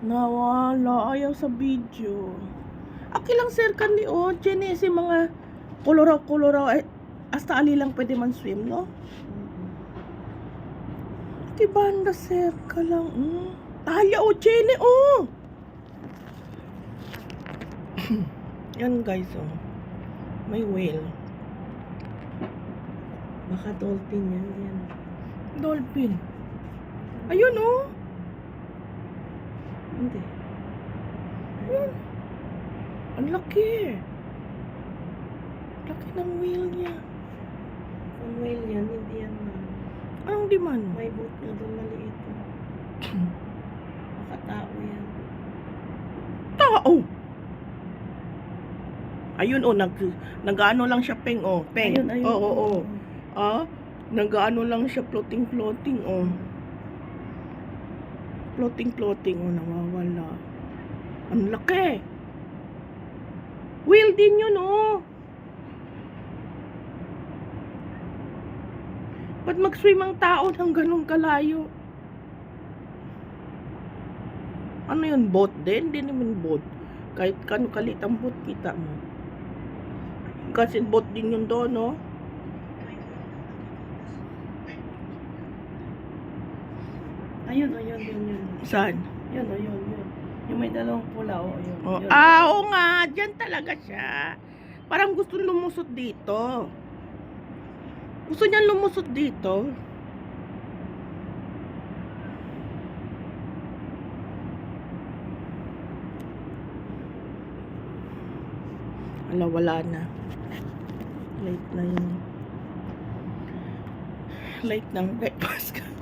Nawala, ayaw sa video. Aki lang sir kan ni o, Jenny, si mga koloraw-koloraw, eh, hasta ali lang pwede man swim, no? Ki banda sir ka lang, mm. Talya o, Jenny, oh! Yan guys, oh. May whale. Baka dolphin yan. yan. Dolphin. Ayun, oh. Hindi. Ayun. Ang laki. Laki ng whale niya. Kung whale yan, hindi yan man. Anong di man? May boat na doon maliit. oh. Baka tao yan. Tao! Ayun, oh, nag, nag-ano lang siya, Peng, oh. Peng. Ayun, ayun. Oo, oo, oo. Ah, nag-ano lang siya, floating-floating, oh. Floating-floating, oh, nawawala. Ang laki. Whale din yun, oh. Ba't mag-swim ang tao ng ganun kalayo? Ano yun, boat din? Hindi naman boat. Kahit kano kalit ang boat, kita mo. Kasi boat din yun doon, no? Ayun, ayun, yun, yun. Saan? Yun, oh, yun, yun. Yung may dalawang pula, oh, yun. Oh, yun. ah, oo nga. Diyan talaga siya. Parang gusto lumusot dito. Gusto niya lumusot dito. Ala, wala na. Late na yun. Late ng breakfast ka.